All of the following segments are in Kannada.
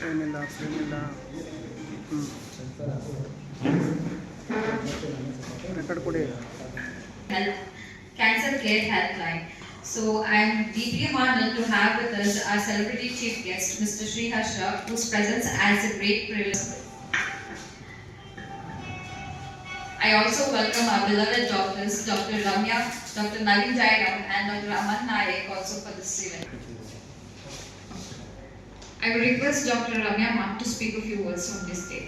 ಫ್ರೇಮ್ ಇಲ್ಲ ಫ್ರೇಮ್ ಇಲ್ಲ ಹ್ಞೂ ರೆಕಾರ್ಡ್ ಕೊಡಿ Health, Cancer Care Helpline. So I'm deeply honored to have with us our celebrity chief guest, Mr. Sri Harsha, whose presence adds a great privilege. I also welcome our beloved doctors, Dr. Ramya, Dr. Navin Jairam, and Dr. Aman Nayak also for this event. I will request Dr. Ramya Mat to speak a few words on this day.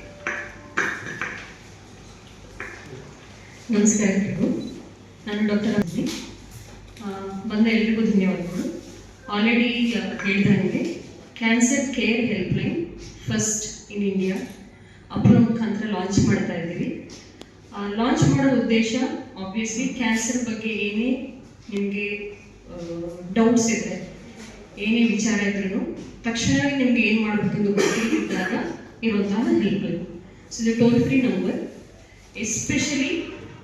ನಮಸ್ಕಾರ ಎಲ್ರಿಗೂ ನಾನು ಡಾಕ್ಟರ್ ಅಜ್ಜಿ ಬಂದ ಎಲ್ರಿಗೂ ಧನ್ಯವಾದಗಳು ಆಲ್ರೆಡಿ ಹೇಳಿದಂಗೆ cancer care helpline first in India ಅಪ್ರೋ ಮುಖಾಂತರ ಲಾಂಚ್ ಮಾಡ್ತಾ ಇದ್ದೀವಿ ಲಾಂಚ್ ಮಾಡೋ ಉದ್ದೇಶ ಆಬ್ವಿಯಸ್ಲಿ ಕ್ಯಾನ್ಸರ್ ಬಗ್ಗೆ ಏನೇ ನಿಮಗೆ ಡೌಟ್ಸ್ ಇದ್ದರೆ ಏನೇ ವಿಚಾರ ಇದ್ರೂ ತಕ್ಷಣವೇ ನಿಮ್ಗೆ ಏನು ಮಾಡಬೇಕೆಂದು ಗೊತ್ತಿದ್ದಾಗ ಇರುವಂತಹ ಹೆಲ್ಪ್ಲೈನ್ ಸೊ ಇದು toll free number especially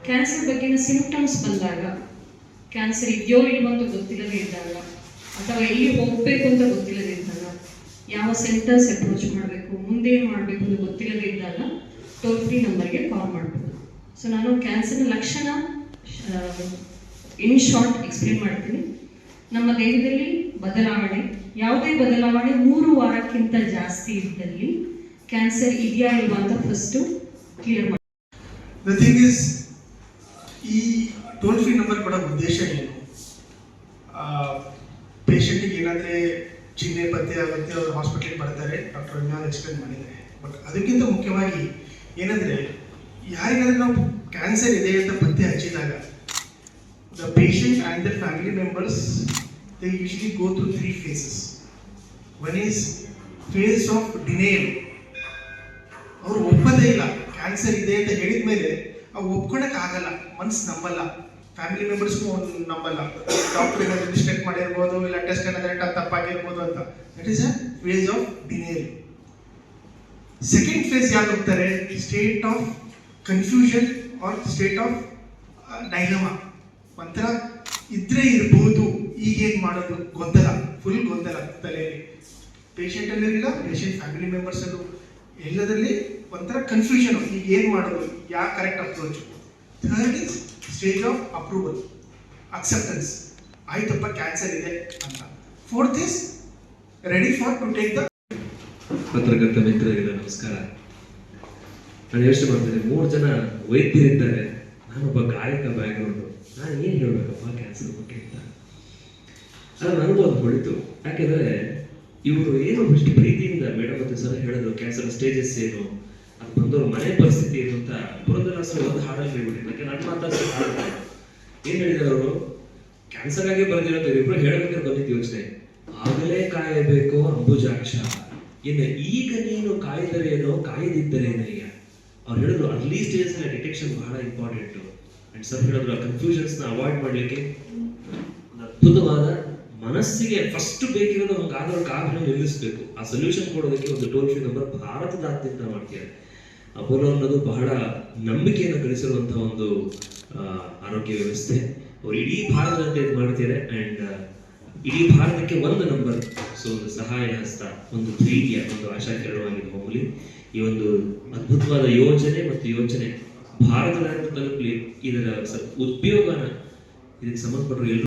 cancer ಬಗ್ಗೆನ symptoms ಬಂದಾಗ ಕ್ಯಾನ್ಸರ್ ಇದೆಯೋ ಇಲ್ವೋ ಅಂತ ಗೊತ್ತಿಲ್ಲದೆ ಇದ್ದಾಗ, ಅಥವಾ ಎಲ್ಲಿ ಹೋಗಬೇಕು ಅಂತ ಗೊತ್ತಿಲ್ಲದೆ ಇದ್ದಾಗ, ಯಾವ ಸೆಂಟರ್ಸ್ ಅಪ್ರೋಚ್ ಮಾಡಬೇಕು, ಮುಂದೆ ಏನು ಮಾಡಬೇಕು ಅಂತ ಗೊತ್ತಿಲ್ಲದೆ ಇದ್ದಾಗ ಟೋಲ್ ಫ್ರೀ ನಂಬರ್ಗೆ ಕಾಲ್ ಮಾಡ್ಬೋದು. ಸೊ ನಾನು ಕ್ಯಾನ್ಸರ್ನ ಲಕ್ಷಣ ಇನ್ ಶಾರ್ಟ್ ಎಕ್ಸ್ಪ್ಲೇನ್ ಮಾಡ್ತೀನಿ. ನಮ್ಮ ದೇಹದಲ್ಲಿ ಬದಲಾವಣೆ, ಯಾವುದೇ ಬದಲಾವಣೆ ಮೂರು ವಾರಕ್ಕಿಂತ ಜಾಸ್ತಿ ಇದ್ದಲ್ಲಿ ಕ್ಯಾನ್ಸರ್ ಇದೆಯಾ ಇಲ್ವಾ ಅಂತ ಫಸ್ಟು ಕ್ಲಿಯರ್ ಮಾಡಿ ಥಿಂಗ್ ಈ ಟೋಲ್ ಫ್ರೀ ನಂಬರ್ ಕೊಡೋ ಉದ್ದೇಶ ಏನು? ಪೇಷಂಟಿಗೆ ಏನಾದರೆ ಚಿಹ್ನೆ ಪತ್ತೆ ಆಗುತ್ತೆ, ಅವರು ಹಾಸ್ಪಿಟ್ಲಿಗೆ ಬರ್ತಾರೆ ಡಾಕ್ಟರ್ ರಮ್ಯಾ ಎಕ್ಸ್ಪ್ಲೇನ್ ಮಾಡಿದ್ದಾರೆ ಬಟ್ ಅದಕ್ಕಿಂತ ಮುಖ್ಯವಾಗಿ ಏನಂದರೆ, ಯಾರಿಗಾದ್ರೂ ನಾವು ಕ್ಯಾನ್ಸರ್ ಇದೆ ಅಂತ ಪತ್ತೆ ಹಚ್ಚಿದಾಗ the patient and the family members they usually go through three phases One is phase of denial. ಅವ್ರು ಒಪ್ಪದೇ ಇಲ್ಲ. ಕ್ಯಾನ್ಸರ್ ಇದೆ ಅಂತ ಹೇಳಿದ ಮೇಲೆ ಅವು ಒಪ್ಕೊಳಕ್ ಆಗಲ್ಲ. ಮನ್ಸು ನಂಬಲ್ಲ. ಫ್ಯಾಮಿಲಿ ಮೆಂಬರ್ಸ್ಗೂ ನಂಬಲ್ಲ. ಡಾಕ್ಟರ್ ಏನಾದ್ರು ಮಿಸ್ಟೇಕ್ ಮಾಡಿರ್ಬೋದು, ಇಲ್ಲ ಟೆಸ್ಟ್ ಏನಾದ್ರೆ ತಪ್ಪಾಗಿರ್ಬೋದು ಅಂತ. That is a phase of denial second phase ಯಾಕೆ ಹೋಗ್ತಾರೆ? State of confusion or state of dilemma ಒಂಥರ ಇದ್ರೆ ಇರ್ಬೋದು, ಈಗೇನ್ ಮಾಡೋದು ಗೊಂದಲ ಫುಲ್ ಗೊಂದಲ ತಲೆಯಲ್ಲಿ. ಪೇಷಂಟ್ ಅಲ್ಲಿರಲಿಲ್ಲ ಪೇಷಂಟ್ ಫ್ಯಾಮಿಲಿ ಮೆಂಬರ್ಸ್ ಅಲ್ಲೂ. ಎಲ್ಲದರಲ್ಲಿ ಒಂಥರ ಕನ್ಫ್ಯೂಷನ್ ಈಗ ಏನು ಮಾಡೋದು ಯಾವ correct approach third is stage of approval acceptance ಆಯ್ತಪ್ಪ ಕ್ಯಾನ್ಸರ್ ಇದೆ ಅಂತ. Fourth is ready for to take the ಪತ್ರಕರ್ತ ಮಿತ್ರರಿಗೆ ನಮಸ್ಕಾರ. ನಾನು ಯೋಚನೆ ಮಾಡ್ತೇನೆ ಮೂರು ಜನ ವೈದ್ಯರಿದ್ದಾರೆ. ನಾನೊಬ್ಬ ಗಾಯಕ ಬ್ಯಾಕ್ಗ್ರೌಂಡು ನಾನು ಏನು ಹೇಳಬೇಕಪ್ಪ ಕ್ಯಾನ್ಸರ್ ಬಗ್ಗೆ ಅಂತ. ಅದು ನನಗೂ ಅದು ಹೊಳಿತು. ಯಾಕೆಂದರೆ ಇವರು ಏನು ಇಷ್ಟು ಪ್ರೀತಿಯಿಂದ ಮೇಡಮ್ ಮತ್ತು ಸರ್ ಹೇಳಿದ್ರು ಕ್ಯಾನ್ಸರ್ ಸ್ಟೇಜಸ್ ಏನು, ಅದು ಬಂದವರು ಮನೆ ಪರಿಸ್ಥಿತಿ ಏನು ಅಂತ. ಪುರಂದರಾಸರು ಒಂದು ಹಾಡಲ್ಲಿ ಹೇಳ್ಬಿಟ್ಟು ಯಾಕೆ ನನ್ನ ಮಾತಾಡ್ಸೋ ಹಾಡ್ತಾರೆ ಏನು ಹೇಳಿದ್ದಾರೆ ಅವರು? ಕ್ಯಾನ್ಸರ್ ಆಗಿ ಬಂದಿರೋದು ಇಬ್ಬರು ಹೇಳಬೇಕಾದ್ರೆ ಬಂದಿದ್ದು ಯೋಚನೆ. ಆಗಲೇ ಕಾಯಬೇಕು ಅಂಬುಜಾಕ್ಷ. ಇನ್ನು ಈಗ ನೀನು ಕಾಯ್ದರೇನೋ ಕಾಯ್ದಿದ್ದರೇನಯ್ಯ ಅವ್ರು ಹೇಳಿದ್ರು ಅರ್ಲಿ ಸ್ಟೇಜ್ ಡಿಟೆಕ್ಷನ್ ಬಹಳ ಇಂಪಾರ್ಟೆಂಟ್ ಅಂಡ್ ಸರ್ ಹೇಳಿದ್ರು, ಆ ಕನ್ಫ್ಯೂಷನ್ಸ್ನ ಅವಾಯ್ಡ್ ಮಾಡ್ಲಿಕ್ಕೆ ಅದ್ಭುತವಾದ ಮನಸ್ಸಿಗೆ ಫಸ್ಟ್ ಬೇಕಿರೋದು ಹಂಗಾದ್ರೂ ಕಾರಣ ನಿಲ್ಲಿಸಬೇಕು. ಆ ಸೊಲ್ಯೂಷನ್ ಕೊಡೋದಕ್ಕೆ ಒಂದು ಟೋಲ್ ಫ್ರೀ ನಂಬರ್ ಭಾರತದಾದ್ಯಂತ ಮಾಡ್ತಿದ್ದಾರೆ ಅಪೋಲೋ ಅನ್ನೋದು ಬಹಳ ನಂಬಿಕೆಯನ್ನು ಗಳಿಸಿರುವಂತಹ ಒಂದು ಆರೋಗ್ಯ ವ್ಯವಸ್ಥೆ. ಅವ್ರು ಇಡೀ ಭಾರತದಂತೆ ಇದು ಮಾಡ್ತಿದ್ದಾರೆ. ಅಂಡ್ ಇಡೀ ಭಾರತಕ್ಕೆ ಒಂದು ನಂಬರ್ ಸೊ ಒಂದು ಸಹಾಯ ಹಸ್ತ, ಒಂದು ಪ್ರೀತಿಯ, ಒಂದು ಆಶಾಕಿರಣವಾಗಿದೆ ಮಾಮೂಲಿ ಈ ಒಂದು ಅದ್ಭುತವಾದ ಯೋಜನೆ ಮತ್ತು ಯೋಚನೆ ಭಾರತದ ತಲುಪಲಿ. ಇದರ ಉಪಯೋಗನ ಇದಕ್ಕೆ ಸಂಬಂಧಪಟ್ಟರು ಎಲ್ಲರೂ